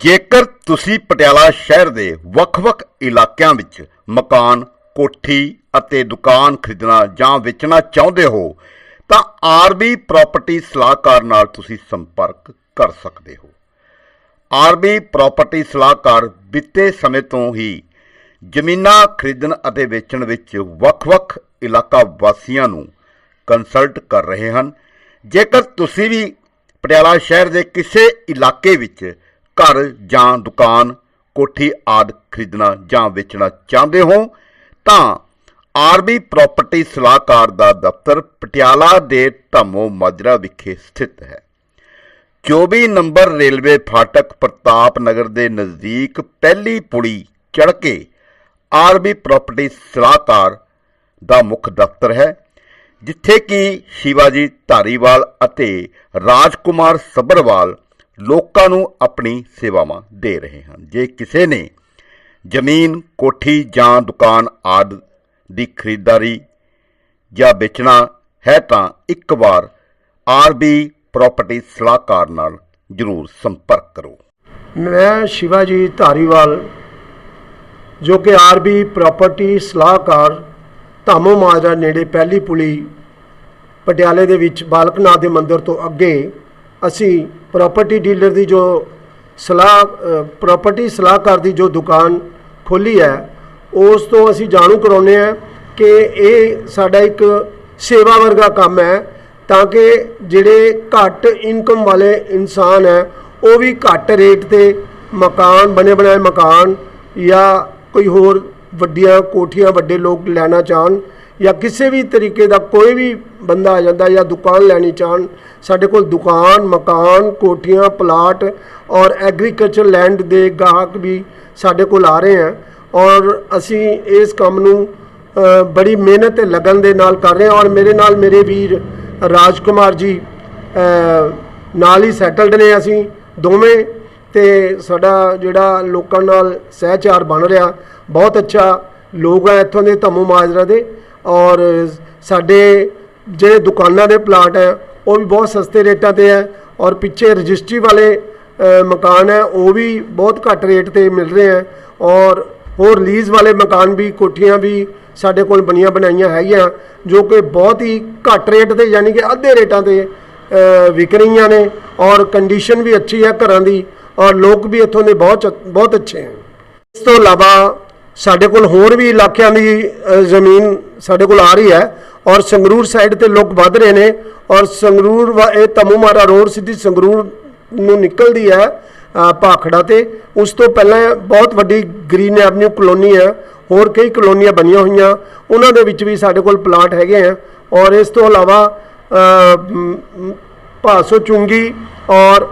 ਜੇਕਰ ਤੁਸੀਂ ਪਟਿਆਲਾ ਸ਼ਹਿਰ ਦੇ ਵੱਖ-ਵੱਖ ਇਲਾਕਿਆਂ ਵਿੱਚ ਮਕਾਨ, ਕੋਠੀ ਅਤੇ ਦੁਕਾਨ ਖਰੀਦਣਾ ਜਾਂ ਵੇਚਣਾ ਚਾਹੁੰਦੇ ਹੋ ਤਾਂ ਆਰਬੀ ਪ੍ਰਾਪਰਟੀ ਸਲਾਹਕਾਰ ਨਾਲ ਤੁਸੀਂ ਸੰਪਰਕ ਕਰ ਸਕਦੇ ਹੋ। ਆਰਬੀ ਪ੍ਰਾਪਰਟੀ ਸਲਾਹਕਾਰ ਬੀਤੇ ਸਮੇਂ ਤੋਂ ਹੀ ਜ਼ਮੀਨਾਂ ਖਰੀਦਣ ਅਤੇ ਵੇਚਣ ਵਿੱਚ ਵੱਖ-ਵੱਖ ਇਲਾਕਾ ਵਾਸੀਆਂ ਨੂੰ ਕੰਸਲਟ ਕਰ ਰਹੇ ਹਨ। ਜੇਕਰ ਤੁਸੀਂ ਵੀ ਪਟਿਆਲਾ ਸ਼ਹਿਰ ਦੇ ਕਿਸੇ ਇਲਾਕੇ ਵਿੱਚ ਘਰ ਜਾਂ ਦੁਕਾਨ, ਕੋਠੀ ਆਦਿ ਖਰੀਦਣਾ ਜਾਂ ਵੇਚਣਾ ਚਾਹੁੰਦੇ ਹੋ, ਤਾਂ ਆਰਬੀ ਪ੍ਰਾਪਰਟੀ ਸਲਾਹਕਾਰ ਦਾ ਦਫ਼ਤਰ ਪਟਿਆਲਾ ਦੇ ਧਮੋ ਮਾਜਰਾ ਵਿਖੇ ਸਥਿਤ ਹੈ। 24 ਨੰਬਰ ਰੇਲਵੇ ਫਾਟਕ ਪ੍ਰਤਾਪ ਨਗਰ ਦੇ ਨਜ਼ਦੀਕ ਪਹਿਲੀ ਪੁਲੀ ਚੜ੍ਹ ਕੇ ਆਰਬੀ ਪ੍ਰਾਪਰਟੀ ਸਲਾਹਕਾਰ ਦਾ ਮੁੱਖ ਦਫ਼ਤਰ ਹੈ, ਜਿੱਥੇ ਕਿ ਸ਼ਿਵਾਜੀ ਧਾਰੀਵਾਲ ਅਤੇ ਰਾਜਕੁਮਾਰ ਸੱਭਰਵਾਲ ਲੋਕਾਂ ਨੂੰ ਆਪਣੀ ਸੇਵਾਵਾਂ ਦੇ ਰਹੇ ਹਨ। ਜੇ ਕਿਸੇ ਨੇ ਜ਼ਮੀਨ, ਕੋਠੀ ਜਾਂ ਦੁਕਾਨ ਆਦਿ ਦੀ ਖਰੀਦਦਾਰੀ ਜਾਂ ਵੇਚਣਾ ਹੈ ਤਾਂ ਇੱਕ ਵਾਰ ਆਰਬੀ ਪ੍ਰਾਪਰਟੀ ਸਲਾਹਕਾਰ ਨਾਲ ਜਰੂਰ ਸੰਪਰਕ ਕਰੋ। ਮੈਂ ਸ਼ਿਵਾਜੀ ਧਾਰੀਵਾਲ, ਜੋ ਕਿ ਆਰਬੀ ਪ੍ਰਾਪਰਟੀ ਸਲਾਹਕਾਰ ਧਾਮੋ ਮਾਜਰਾ ਨੇੜੇ ਪਹਿਲੀ ਪੁਲੀ, ਪਟਿਆਲੇ ਦੇ ਵਿੱਚ ਬਾਲਕਨਾਥ ਦੇ ਮੰਦਿਰ ਤੋਂ ਅੱਗੇ ਅਸੀਂ ਪ੍ਰਾਪਰਟੀ ਡੀਲਰ ਦੀ ਜੋ ਸਲਾਹ ਪ੍ਰਾਪਰਟੀ ਸਲਾਹਕਾਰ ਦੀ ਜੋ ਦੁਕਾਨ ਖੋਲੀ ਹੈ, ਉਸ ਤੋਂ ਅਸੀਂ ਜਾਣੂ ਕਰਾਉਂਦੇ ਹਾਂ ਕਿ ਇਹ ਸਾਡਾ ਇੱਕ ਸੇਵਾ ਵਰਗਾ ਕੰਮ ਹੈ ਤਾਂ ਕਿ ਜਿਹੜੇ ਘੱਟ ਇਨਕਮ ਵਾਲੇ ਇਨਸਾਨ ਹੈ, ਉਹ ਵੀ ਘੱਟ ਰੇਟ ਤੇ ਮਕਾਨ, ਬਣੇ ਬਣਾਏ ਮਕਾਨ ਜਾਂ ਕੋਈ ਹੋਰ ਵੱਡੀਆਂ ਕੋਠੀਆਂ ਵੱਡੇ ਲੋਕ ਲੈਣਾ ਚਾਹਣ ਜਾਂ ਕਿਸੇ ਵੀ ਤਰੀਕੇ ਦਾ ਕੋਈ ਵੀ ਬੰਦਾ ਆ ਜਾਂਦਾ ਜਾਂ ਦੁਕਾਨ ਲੈਣੀ ਚਾਹਣ, ਸਾਡੇ ਕੋਲ ਦੁਕਾਨ, ਮਕਾਨ, ਕੋਠੀਆਂ, ਪਲਾਟ ਔਰ ਐਗਰੀਕਲਚਰ ਲੈਂਡ ਦੇ ਗਾਹਕ ਵੀ ਸਾਡੇ ਕੋਲ ਆ ਰਹੇ ਹਨ ਔਰ ਅਸੀਂ ਇਸ ਕੰਮ ਨੂੰ ਬੜੀ ਮਿਹਨਤ ਤੇ ਲਗਨ ਦੇ ਨਾਲ ਕਰ ਰਹੇ ਹਾਂ ਔਰ ਮੇਰੇ ਨਾਲ ਮੇਰੇ ਵੀਰ ਰਾਜਕੁਮਾਰ ਜੀ ਨਾਲ ਹੀ ਸੈਟਲਡ ਨੇ ਅਸੀਂ ਦੋਵੇਂ ਤੇ ਸਾਡਾ ਜਿਹੜਾ ਲੋਕਾਂ ਨਾਲ ਸਹਿਚਾਰ ਬਣ ਰਿਹਾ, ਬਹੁਤ ਅੱਛਾ ਲੋਕ ਆ ਇੱਥੋਂ ਦੇ ਧਮੂ ਮਾਜਰਾ ਦੇ ਔਰ ਸਾਡੇ ਜਿਹੜੇ ਦੁਕਾਨਾਂ ਦੇ ਪਲਾਟ ਹੈ, ਉਹ ਵੀ ਬਹੁਤ ਸਸਤੇ ਰੇਟਾਂ ਤੇ ਹੈ ਔਰ ਪਿੱਛੇ ਰਜਿਸਟਰੀ ਵਾਲੇ ਮਕਾਨ ਹੈ, ਉਹ ਵੀ ਬਹੁਤ ਘੱਟ ਰੇਟ ਤੇ ਮਿਲ ਰਹੇ ਹੈ ਔਰ ਹੋਰ ਲੀਜ਼ ਵਾਲੇ ਮਕਾਨ ਵੀ, ਕੋਠੀਆਂ ਵੀ ਸਾਡੇ ਕੋਲ ਬਣੀਆਂ ਬਣਾਈਆਂ ਹੈਗੀਆਂ, ਜੋ ਕਿ ਬਹੁਤ ਹੀ ਘੱਟ ਰੇਟ ਤੇ ਯਾਨੀ ਕਿ ਅੱਧੇ ਰੇਟਾਂ ਤੇ ਵਿਕ ਰਹੀਆਂ ਨੇ ਔਰ ਕੰਡੀਸ਼ਨ ਵੀ ਅੱਛੀ ਹੈ ਘਰਾਂ ਦੀ ਔਰ ਲੋਕ ਵੀ ਇੱਥੋਂ ਦੇ ਬਹੁਤ ਬਹੁਤ ਅੱਛੇ ਹਨ। ਇਸ ਤੋਂ ਇਲਾਵਾ ਸਾਡੇ ਕੋਲ ਹੋਰ ਵੀ ਇਲਾਕਿਆਂ ਦੀ ਜ਼ਮੀਨ ਸਾਡੇ ਕੋਲ ਆ ਰਹੀ ਹੈ ਔਰ ਸੰਗਰੂਰ ਸਾਈਡ ਤੇ ਲੋਕ ਵੱਧ ਰਹੇ ਨੇ ਔਰ ਸੰਗਰੂਰ ਵਾ- ਇਹ ਤਮੂਮਾਰਾ ਰੋਡ ਸਿੱਧੀ ਸੰਗਰੂਰ ਨੂੰ ਨਿਕਲਦੀ ਹੈ ਭਾਖੜਾ ਤੇ। ਉਸ ਤੋਂ ਪਹਿਲਾਂ ਬਹੁਤ ਵੱਡੀ ਗ੍ਰੀਨ ਐਵਨਿਊ ਕਲੋਨੀ ਹੈ, ਹੋਰ ਕਈ ਕਲੋਨੀਆਂ ਬਣੀਆਂ ਹੋਈਆਂ। ਉਹਨਾਂ ਦੇ ਵਿੱਚ ਵੀ ਸਾਡੇ ਕੋਲ ਪਲਾਟ ਹੈਗੇ ਆ ਔਰ ਇਸ ਤੋਂ ਇਲਾਵਾ ਭਾਸੋ ਚੁੰਗੀ ਔਰ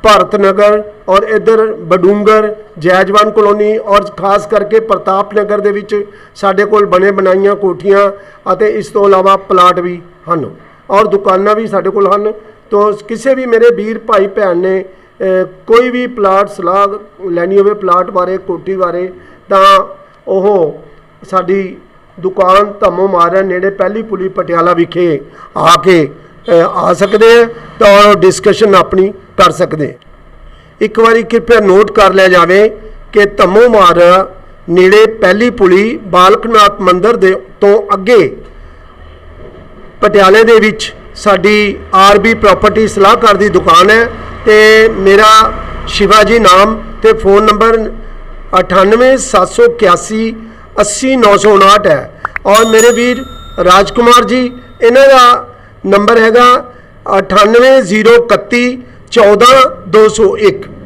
ਅ, ਭਾਰਤ ਨਗਰ ਔਰ ਇਧਰ ਬਡੂੰਗਰ ਜੈਜਵਾਨ ਕਲੋਨੀ ਔਰ ਖਾਸ ਕਰਕੇ ਪ੍ਰਤਾਪ ਨਗਰ ਦੇ ਵਿੱਚ ਸਾਡੇ ਕੋਲ ਬਣੇ ਬਣਾਈਆਂ ਕੋਠੀਆਂ ਅਤੇ ਇਸ ਤੋਂ ਇਲਾਵਾ ਪਲਾਟ ਵੀ ਹਨ ਔਰ ਦੁਕਾਨਾਂ ਵੀ ਸਾਡੇ ਕੋਲ ਹਨ। ਤੋਂ ਕਿਸੇ ਵੀ ਮੇਰੇ ਵੀਰ ਭਾਈ ਭੈਣ ਨੇ ਕੋਈ ਵੀ ਪਲਾਟ ਸਲਾਹ ਲੈਣੀ ਹੋਵੇ ਪਲਾਟ ਬਾਰੇ ਕੋਠੀ ਬਾਰੇ ਤਾਂ ਉਹ ਸਾਡੀ ਦੁਕਾਨ ਧਮੋ ਮਾਰਨ ਨੇੜੇ ਪਹਿਲੀ ਪੁਲੀ ਪਟਿਆਲਾ ਵਿਖੇ ਆ ਕੇ ਆ ਸਕਦੇ ਆ। ਤਾਂ ਡਿਸਕਸ਼ਨ ਆਪਣੀ ਕਰ ਸਕਦੇ। ਇੱਕ ਵਾਰੀ ਕਿਰਪਾ ਨੋਟ ਕਰ ਲਿਆ ਜਾਵੇ ਕਿ ਧੰਮੋਮਾਰ ਨੇੜੇ ਪਹਿਲੀ ਪੁਲੀ ਬਾਲਕਨਾਥ ਮੰਦਿਰ ਦੇ ਤੋਂ ਅੱਗੇ, ਪਟਿਆਲੇ ਦੇ ਵਿੱਚ ਸਾਡੀ ਆਰਬੀ ਪ੍ਰਾਪਰਟੀ ਸਲਾਹਕਾਰ ਦੀ ਦੁਕਾਨ ਹੈ ਤੇ ਮੇਰਾ ਸ਼ਿਵਾਜੀ ਨਾਮ ਤੇ ਫੋਨ ਨੰਬਰ 98781 80959 ਹੈ। ਔਰ ਮੇਰੇ ਵੀਰ ਰਾਜਕੁਮਾਰ ਜੀ, ਇਹਨਾਂ ਦਾ ਨੰਬਰ ਹੈਗਾ 98031 14201